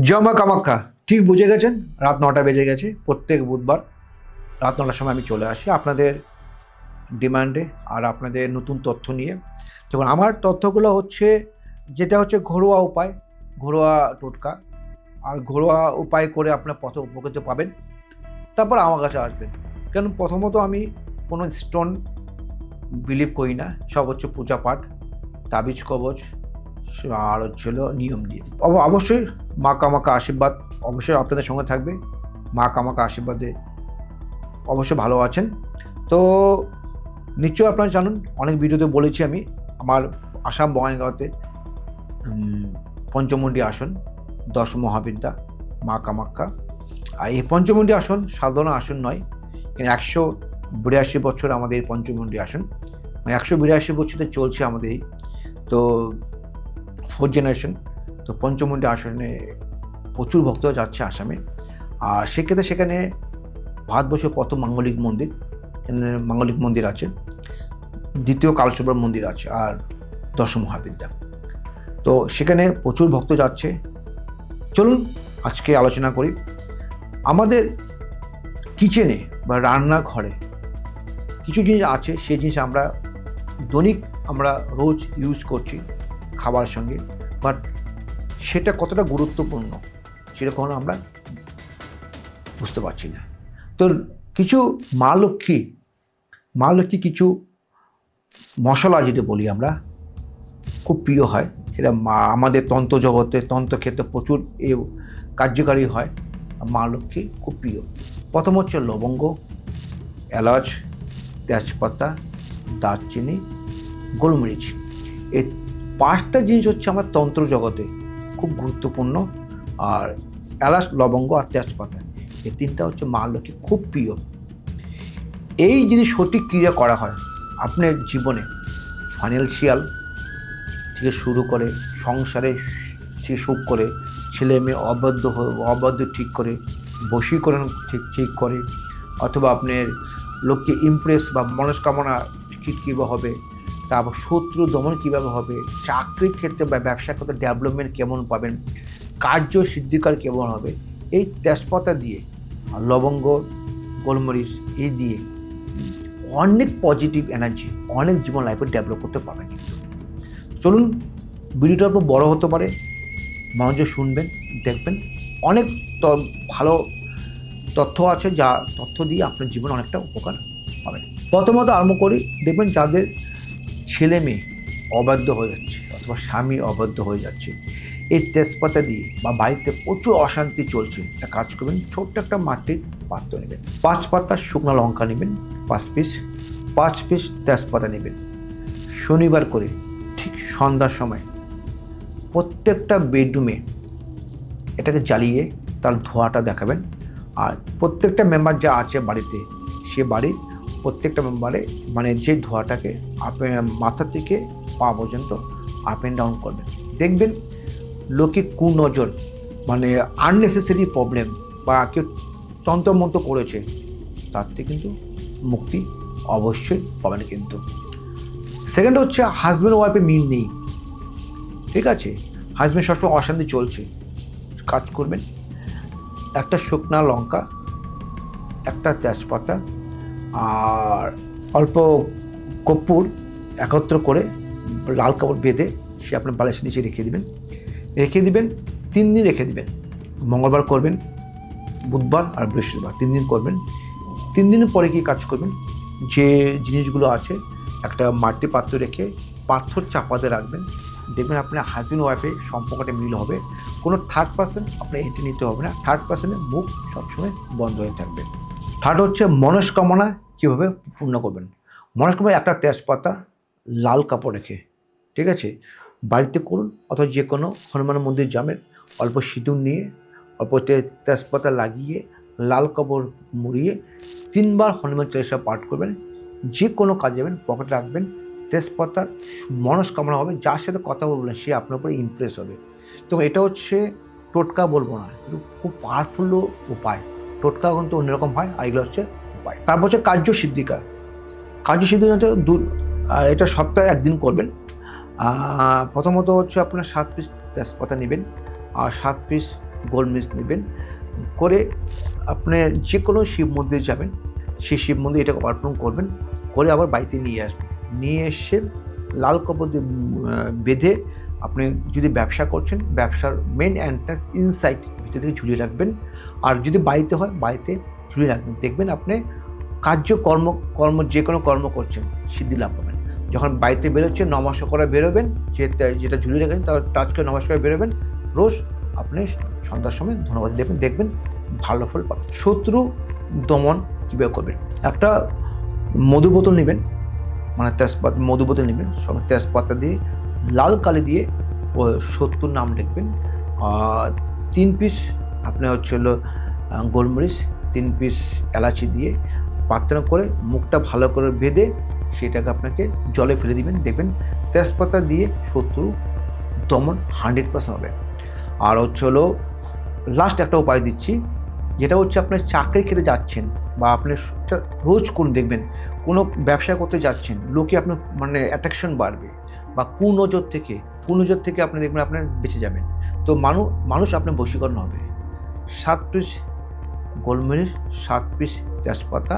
জমা কামাখ্যা ঠিক বুঝে গেছেন? রাত নটা বেজে গেছে, প্রত্যেক বুধবার রাত নটার সময় আমি চলে আসি আপনাদের ডিমান্ডে আর আপনাদের নতুন তথ্য নিয়ে। যেমন আমার তথ্যগুলো হচ্ছে, যেটা হচ্ছে ঘরোয়া উপায়, ঘরোয়া টোটকা। আর ঘরোয়া উপায় করে আপনার পথ উপকৃত পাবেন, তারপর আমার কাছে আসবেন। কারণ প্রথমত আমি কোনো স্টোন বিলিভ করি না সব হচ্ছে পূজা পাঠ, তাবিজ কবচ আর হচ্ছিল নিয়ম দিয়ে। অব- অবশ্যই মা কামাকা আশীর্বাদ অবশ্যই আপনাদের সঙ্গে থাকবে। মা কামাকা আশীর্বাদে অবশ্যই ভালো আছেন। তো নিশ্চয়ই আপনারা জানুন অনেক ভিডিওতে বলেছি আমি আমার আসাম বঙ্গাইগাঁওতে উম, পঞ্চমুণ্ডী আসন দশ মহাবিদ্যা মা কামাক্কা। আর এই পঞ্চমুণ্ডী আসন সাধারণ আসন নয় কিন্তু একশো বিরাশি বছর আমাদের এই পঞ্চমুণ্ডী আসন। মানে একশো বিরাশি বছরে চলছে আমাদের তো ফোর্থ জেনারেশন, তো পঞ্চমুণ্ডী আসনে প্রচুর ভক্ত যাচ্ছে আসামে। আর সেক্ষেত্রে সেখানে ভারতবর্ষের প্রথম মাঙ্গলিক মন্দির মাঙ্গলিক মন্দির আছে। দ্বিতীয় কালসুব্রম মন্দির আছে আর দশম মহাবিদ্যা। তো সেখানে প্রচুর ভক্ত যাচ্ছে। চলুন আজকে আলোচনা করি। আমাদের কিচেনে বা রান্নাঘরে কিছু জিনিস আছে, সেই জিনিস আমরা দৈনিক আমরা রোজ ইউজ করছি। খাবার সঙ্গে বাট সেটা কতটা গুরুত্বপূর্ণ কখনো আমরা বুঝতে পারছি না। তো কিছু মা লক্ষ্মী মা লক্ষ্মী কিছু মশলা যেটা বলি আমরা, খুব প্রিয় হয়। সেটা মা, আমাদের তন্ত্র জগতে তন্ত্র ক্ষেত্রে প্রচুর এ কার্যকারী হয়। মা লক্ষ্মী খুব প্রিয়। প্রথম হচ্ছে লবঙ্গ, এলাচ, তেজপাতা, দারচিনি, গোলমরিচ। এই পাঁচটা জিনিস হচ্ছে আমার তন্ত্র জগতে খুব গুরুত্বপূর্ণ আর এলাচ লবঙ্গ আর তেজপাতা। এই তিনটা হচ্ছে মা লক্ষ্মী খুব প্রিয়। এই যদি সঠিক ক্রিয়া করা হয় আপনার জীবনে ফাইন্যান্সিয়াল থেকে শুরু করে সংসারে সে সুখ করে ছেলে মেয়ে অবাধ্য অবাধ্য ঠিক করে, বশীকরণ ঠিক ঠিক করে, অথবা আপনার লোককে ইমপ্রেস বা মনস্কামনা কীভাবে হবে তারপর শত্রু দমন কীভাবে হবে? চাকরির ক্ষেত্রে বা ব্যবসা ক্ষেত্রে ডেভেলপমেন্ট কেমন পাবেন? কার্য সিদ্ধিকার কেমন হবে? এই তেজপাতা দিয়ে, লবঙ্গ, গোলমরিচ, এই দিয়ে অনেক পজিটিভ এনার্জি অনেক জীবন লাইফে ডেভেলপ করতে পারবেন চলুন, ভিডিওটা একটু বড় হতে পারে। মনোযোগ শুনবেন, দেখবেন। অনেক ভালো তথ্য আছে যা, তথ্য দিয়ে আপনার জীবনে অনেকটা উপকার পাবেন প্রথমত আরম্ভ করি, দেখবেন যাদের ছেলে মেয়ে অবাধ্য হয়ে যাচ্ছে অথবা স্বামী অবাধ্য হয়ে যাচ্ছে। এই তেজপাতা দিয়ে বা বাড়িতে প্রচুর অশান্তি চলছে, একটা কাজ করবেন, ছোট্ট একটা মাটির পাত্র নেবেন। পাঁচ পাতা শুকনো লঙ্কা নেবেন, পাঁচ পিস পাঁচ পিস তেজপাতা নেবেন। শনিবার করে ঠিক সন্ধ্যার সময় প্রত্যেকটা বেডরুমে এটাকে জ্বালিয়ে তার ধোঁয়াটা দেখাবেন। আর প্রত্যেকটা মেম্বার যা আছে বাড়িতে, সে বাড়ির প্রত্যেকটা মেম্বারে মানে যে ধোঁয়াটাকে আপ, মাথা থেকে পা পর্যন্ত আপ অ্যান্ড ডাউন করবেন। দেখবেন লোকে কুনজর মানে আননেসেসারি প্রবলেম বা কেউ তন্ত্রমন্ত্র করেছে তার থেকে কিন্তু মুক্তি অবশ্যই পাবেন কিন্তু। সেকেন্ড হচ্ছে হাজব্যান্ড ওয়াইফে মিল নেই। ঠিক আছে? হাজব্যান্ড সবসময় অশান্তি চলছে। কাজ করবেন। একটা শুকনা লঙ্কা, একটা তেজপাতা আর অল্প কর্পূর একত্র করে লাল কাপড় বেঁধে সে আপনার বালিশের নিচে রেখে দিবেন। রেখে দিবেন, তিন দিন রেখে দিবেন। মঙ্গলবার করবেন, বুধবার আর বৃহস্পতিবার তিন দিন করবেন। তিন দিনের পরে কি কাজ করবেন, যে জিনিসগুলো আছে, একটা মাটি পাত্র রেখে পাথর চাপাতে রাখবেন। দেখবেন আপনার হাজব্যান্ড ওয়াইফে সম্পর্কটা মিল হবে। কোনো থার্ড পার্সন আপনার এন্ট্রি নিতে হবে না। থার্ড পার্সনের মুখ সবসময় বন্ধ হয়ে থাকবে। থার্ড হচ্ছে মনস্কামনা। কীভাবে পূর্ণ করবেন? মনস্কামনা একটা তেজপাতা লাল কাপড় রেখে, ঠিক আছে? বাড়িতে করুন, অথবা যে কোনো হনুমান মন্দির যাবেন, অল্প সিঁদুর নিয়ে, অল্প তেজপাতা লাগিয়ে, লাল কাপড় মুড়িয়ে তিনবার হনুমান চালিসা পাঠ করবেন। যে কোনো কাজে যাবেন, পকেটে রাখবেন, তেজপাতার মনস্কামনা হবে, যার সাথে কথা বলবেন সে আপনার উপরে ইমপ্রেস হবে। তো এটা হচ্ছে টোটকা বলব না খুব পাওয়ারফুল উপায়। টোটকা কিন্তু অন্যরকম হয়, আর এগুলো হচ্ছে উপায় তারপর হচ্ছে কার্য সিদ্ধিকা কার্য সিদ্ধিকা দু- এটা সপ্তাহে একদিন করবেন। প্রথমত হচ্ছে আপনার সাত পিস তেজপাতা নেবেন, আর সাত পিস গোলমরিচ নেবেন। করে আপনি যে কোনো শিব মন্দিরে যাবেন, সেই শিব মন্দির এটাকে অর্পণ করবেন। করে আবার বাড়িতে নিয়ে আসবেন। নিয়ে এসে লাল কাপড় দিয়ে বেঁধে আপনি যদি ব্যবসা করছেন, ব্যবসার মেন এন্ট্রান্স ইনসাইড ভিতর থেকে ঝুলিয়ে রাখবেন। আর যদি বাড়িতে হয়, বাড়িতে ঝুলিয়ে রাখবেন দেখবেন আপনি কার্য কর্ম কর্ম, যে কোনো কর্ম করছেন, সিদ্ধি লাভ পাবেন যখন বাড়িতে বেরোচ্ছেন নমস্কার করে বেরোবেন, যে যেটা ঝুলিয়ে রেখেছেন, তার টাচ করে নমস্কার করে বেরোবেন, রোজ আপনি সন্ধ্যার সময় ধন্যবাদ দেবেন, দেখবেন ভালো ফল পাবেন। শত্রু দমন কীভাবে করবেন? একটা মধু বোতল নেবেন মানে তেজপাতা, মধু বোতল নেবেন, সঙ্গে তেজপাতা দিয়ে, লাল কালি দিয়ে শত্রুর নাম লিখবেন। আর তিন পিস আপনি হচ্ছে হলো গোলমরিচ তিন পিস এলাচি দিয়ে পাত্র করে মুখটা ভালো করে বেঁধে সেটাকে আপনাকে জলে ফেলে দিবেন। দেখবেন তেজপাতা দিয়ে শত্রু দমন হান্ড্রেড পার্সেন্ট হবে। আর হচ্ছে হলো লাস্ট একটা উপায় দিচ্ছি, যেটা হচ্ছে আপনার চাকরি খেতে যাচ্ছেন বা আপনি রোজ কোন দেখবেন কোনো ব্যবসা করতে যাচ্ছেন, লোকে আপনার মানে অ্যাট্রাকশন বাড়বে বা কুনজর থেকে কুনজর থেকে আপনি দেখবেন আপনার বেঁচে যাবেন। তো মানুষ মানুষ আপনার বশীকরণ হবে। সাত পিস গোলমরিচ সাত পিস তেজপাতা,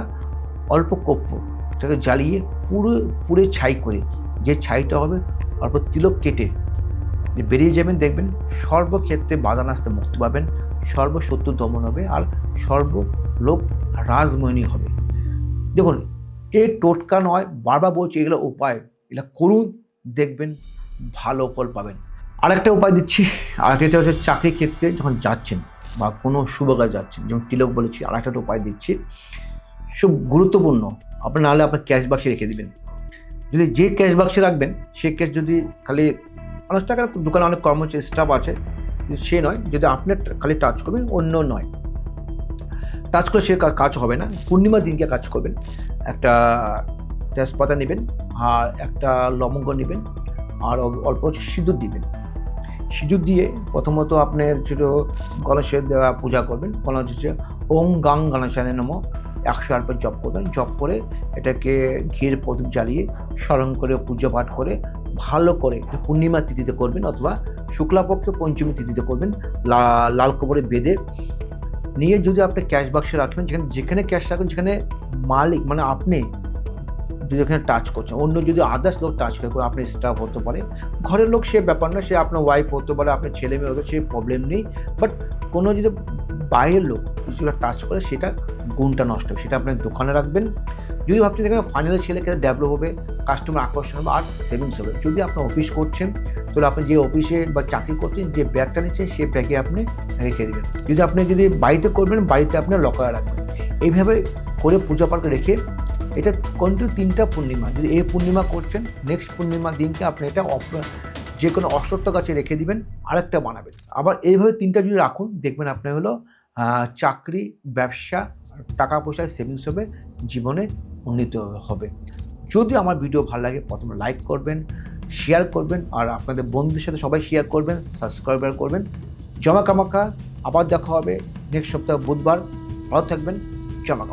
অল্প কর্পূর এটাকে জ্বালিয়ে পুরো, পুরে ছাই করে, যে ছাইটা হবে অল্প তিলক কেটে, যে বেরিয়ে যাবেন, দেখবেন সর্বক্ষেত্রে বাধা নাস্তে মুক্তি পাবেন সর্বশত্রু দমন হবে আর সর্বলোক রাজময়নী হবে। দেখুন, এ টোটকা নয়, বারবার বলছি এগুলো উপায়, এগুলো করুন, দেখবেন ভালো ফল পাবেন। আরেকটা উপায় দিচ্ছি আরেকটা হচ্ছে চাকরি ক্ষেত্রে যখন যাচ্ছেন বা কোনো শুভ কাজ যাচ্ছেন যেমন তিলক বলেছি, আর একটা উপায় দিচ্ছি। সব গুরুত্বপূর্ণ। আপনার নাহলে আপনার ক্যাশ বাক্সে রেখে দেবেন। যদি যে ক্যাশ বাক্সে রাখবেন, সে ক্যাশ যদি খালি অনেক টাকার দোকানে অনেক কর্মচারী স্টাফ আছে সে নয়, যদি আপনি খালি টাচ করবেন, অন্য নয়। টাচ করে সে কাজ হবে না। পূর্ণিমা দিনকে কাজ করবেন। একটা তেজপাতা নেবেন, আর একটা লবঙ্গ নেবেন, আর অল্প সিঁদুর দিবেন। সিঁদুর দিয়ে প্রথমত আপনার ছিল গণেশের দেওয়া পূজা করবেন। গণেশ হচ্ছে ওম গাং গণেশানে নম। একশো আটবার জপ করবেন। জপ করে এটাকে ঘির প্রদীপ জ্বালিয়ে স্মরণ করে, পুজো পাঠ করে, ভালো করে পূর্ণিমা তিথিতে করবেন অথবা শুক্লাপক্ষ পঞ্চমী তিথিতে করবেন। লাল কবরে বেঁধে নিয়ে যদি আপনি ক্যাশ বাক্সে রাখবেন যেখানে যেখানে ক্যাশ রাখবেন সেখানে মালিক মানে আপনি যদি এখানে টাচ করছেন অন্য যদি আদার্স লোক টাচ করে আপনার স্টাফ হতে পারে, ঘরের লোক সে ব্যাপার না, সে আপনার ওয়াইফ হতে পারে, আপনার ছেলে মেয়ে হতে সে প্রবলেম নেই। বাট কোনো যদি বাইরের লোক কিছুটা টাচ করে, সেটা গুণটা নষ্ট হবে, সেটা আপনার দোকানে রাখবেন। যদি ভাবছেন দেখবেন ফাইনাল ছেলে খেলে ডেভেলপ হবে কাস্টমার আকর্ষণ হবে, আর সেভিংস হবে। যদি আপনি অফিস করছেন, তাহলে আপনি যে অফিসে বা চাকরি করছেন, যে ব্যাগটা নিচ্ছেন সেই ব্যাগে আপনি রেখে দেবেন। যদি আপনি যদি বাড়িতে করবেন, বাড়িতে আপনি লকারে রাখবেন। এইভাবে করে পূজা পাঠ রেখে এটা কন্টিনিউ তিনটা পূর্ণিমা। যদি এ পূর্ণিমা করছেন নেক্সট পূর্ণিমা দিনকে আপনি এটা যে কোনো অশ্বত্থ গাছে রেখে দিবেন, আরেকটা বানাবেন। আবার এইভাবে তিনটা যদি রাখুন, দেখবেন আপনার হলো চাকরি, ব্যবসা টাকা পয়সায় সেভিংস হবে, জীবনে উন্নীত হবে। যদি আমার ভিডিও ভালো লাগে, প্রথমে লাইক করবেন শেয়ার করবেন, আর আপনাদের বন্ধুদের সাথে সবাই শেয়ার করবেন সাবস্ক্রাইবার করবেন। জমা আবার দেখা হবে নেক্সট সপ্তাহ বুধবার। ভালো থাকবেন জমা